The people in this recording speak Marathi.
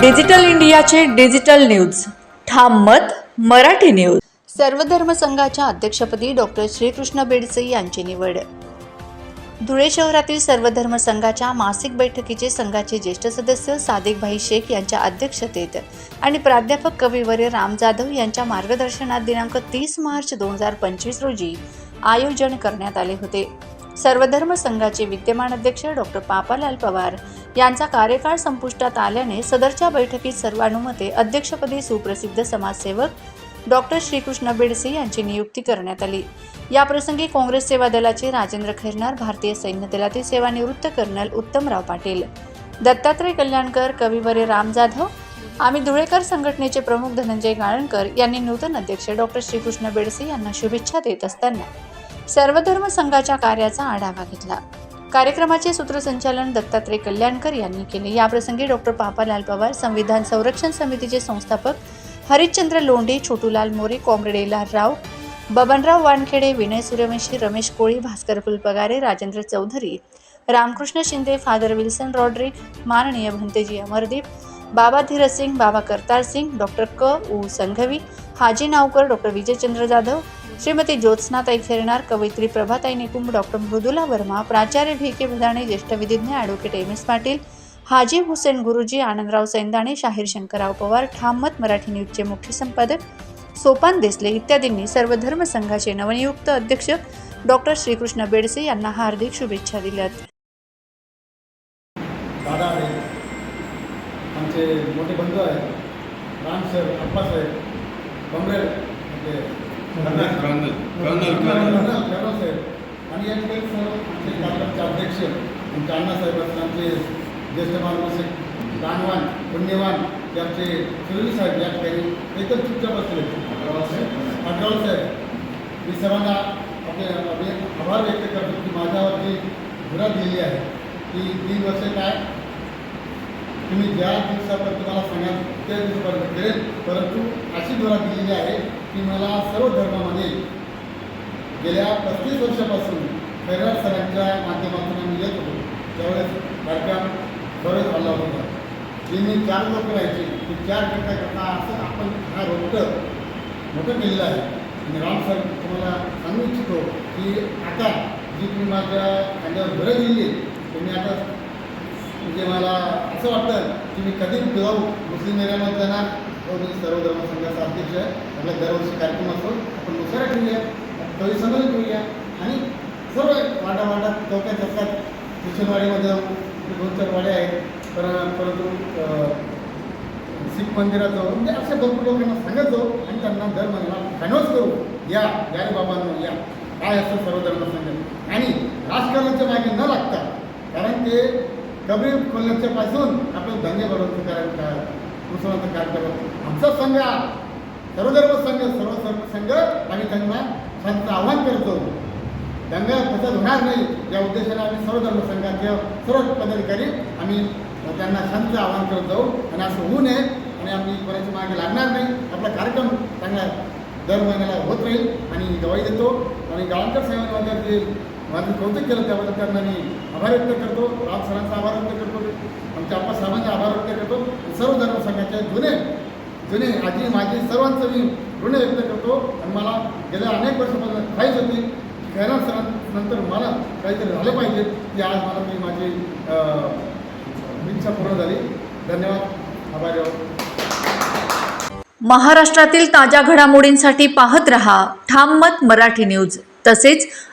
डिजिटल इंडियाचे डिजिटल न्यूज. ठाम मत मराठी न्यूज. सर्वधर्म संघाच्या अध्यक्षपदी डॉक्टर श्रीकृष्ण बेडसे यांची निवड. धुळे शहरातील सर्वधर्म संघाच्या मासिक बैठकीचे संघाचे ज्येष्ठ सदस्य सादिकभाई शेख यांच्या अध्यक्षतेत आणि प्राध्यापक कविवर्य राम जाधव यांच्या मार्गदर्शनात दिनांक तीस मार्च दोन हजार पंचवीस रोजी आयोजन करण्यात आले होते. सर्वधर्म संघाचे विद्यमान अध्यक्ष डॉक्टर पापालाल पवार यांचा कार्यकाळ संपुष्टात आल्याने सदरच्या बैठकीत सर्वानुमते अध्यक्षपदी सुप्रसिद्ध समाजसेवक डॉक्टर श्रीकृष्ण बेडसे यांची नियुक्ती करण्यात आली. याप्रसंगी काँग्रेस सेवा दलाचे राजेंद्र खैरनार भारतीय सैन्य दलातील सेवानिवृत्त कर्नल उत्तमराव पाटील दत्तात्रय कल्याणकर कविवरे राम जाधव आम्ही धुळेकर संघटनेचे प्रमुख धनंजय गाळणकर यांनी नूतन अध्यक्ष डॉक्टर श्रीकृष्ण बेडसे यांना शुभेच्छा देत असताना सर्वधर्म संघाच्या कार्याचा आढावा घेतला. कार्यक्रमाचे सूत्रसंचालन दत्तात्रय कल्याणकर यांनी केले. याप्रसंगी डॉक्टर पापालाल पवार संविधान संरक्षण समितीचे संस्थापक Harishchandra Londhe Chhotulal More comrade एल्हार Rao Babanrao Wankhede Vinay Suryawanshi Ramesh Koli Bhaskar Phulpagare Rajendra Chaudhari Ramkrishna Shinde father Wilson Roderick माननीय भंतेजी अमरदीप बाबा धीरज सिंग बाबा करतार सिंग डॉक्टर क. ऊ संघवी हाजी नावकर डॉक्टर विजयचंद्र जाधव श्रीमती ज्योत्स्नाताई खेरणार कवयित्री प्रभाताई निकुंभ डॉक्टर मृदुला वर्मा प्राचार्य व्ही के भदाणे ज्येष्ठ विधिज्ञ advocate M S Patil Haji Hussain गुरुजी आनंदराव सैंदाणे शाहीर शंकरराव पवार ठाममत मराठी न्यूजचे मुख्य संपादक सोपान देसले इत्यादींनी सर्व धर्म संघाचे नवनियुक्त अध्यक्ष डॉक्टर श्रीकृष्ण बेडसे यांना हार्दिक शुभेच्छा दिल्यात. दादा आहे. आमचे मोठे बंधू आहेत. राम सर अप्पा साहेब म्हणजे colonel, colonel, colonel, colonel. Colonel, colonel साहेब. आणि या ठिकाणी सर्व आमचे कार्यक्रमचे अध्यक्ष आमचे अण्णासाहेब असतील आमचे ज्येष्ठ मार्गदर्शक दानवान पुण्यवान जे आमचे सुनील साहेब या ठिकाणी एकदम चुपचाप असले अग्रवाल साहेब. मी सर्वांना आपले आपले आभार व्यक्त करतो की माझ्यावर जी धुरा दिलेली आहे ती तीन वर्ष काय? तुम्ही ज्या दिवसापर्यंत मला सांगाल त्या दिवसापर्यंत करेल. परंतु अशी धुरा दिलेली आहे की मला सर्व धर्मामध्ये गेल्या पस्तीस वर्षापासून खैरार सरांच्या माध्यमातून आम्ही येत होतो. त्यावेळेस कार्यक्रम बरंच चालला होता. जे मी चार लोक राहायचे ते चार करता करता असं आपण हा रोपटं मोठं केलेलं आहे. आणि राम सर तुम्हाला सांगू इच्छितो की आता जी तुम्ही माझ्या खांद्यावर घरं दिली ते मी आता म्हणजे मला असं वाटतं की मी कधी जाऊ मुस्लिम एरियामध्ये जाणार तो मी सर्व धर्म संघाचा अध्यक्ष आहे. आपला दरवर्षी कार्यक्रम असतो. आपण मुसारा ठेवूया. कवी समज ठेवूया. आणि सर्व वाटा वाटा चौक्यात असतात. किशनवाडीमध्ये दोन चार वाड्या आहेत. पर परंतु अं, शीख मंदिरात जाऊ म्हणजे अशा भरपूर लोकांना सांगत जाऊ आणि त्यांना दर महिन्याला फॅनोस करू. या या बाबांनो या. काय असतं सर्व धर्म संघ आणि राजकारणाच्या मागे न लागता कारण ते कबरी खोलण्याच्या पासून आपलं धंदे भरवतो कारण का मुसलमानचं कार्यक्रम. आमचा संघ सर्वधर्म संघ सर्व सर्व संघ आम्ही त्यांना शांत आव्हान करतो. त्यांना फसद होणार नाही. या उद्देशाने आम्ही सर्वधर्म संघाचे सर्व पदाधिकारी आम्ही त्यांना शांत आवाहन करत जाऊ आणि असं होऊ नये आणि आम्ही कोणाच्या मागे लागणार नाही. आपला कार्यक्रम चांगला दर महिन्याला होत राहील आणि गवाई देतो. आणि गावांकर साहेबांना जे माझं कौतुक केलं त्याबद्दल त्यांना मी आभार व्यक्त करतो. राम सरांचा आभार व्यक्त करतो आमच्या आप्पा साहेबांचा आभार व्यक्त करतो. सर्व धर्मसंघाचे जुने जुने आजी माझी सर्वांचं मी ऋण व्यक्त करतो. आणि मला गेल्या अनेक वर्षापासून काहीच होती. की सरांनंतर मला काहीतरी झालं पाहिजे की आज मला मी माझी इच्छा पूर्ण झाली. धन्यवाद. आभारी महाराष्ट्रातील ताज्या घडामोडींसाठी पाहत रहा. ठाम मत मराठी न्यूज. तसेच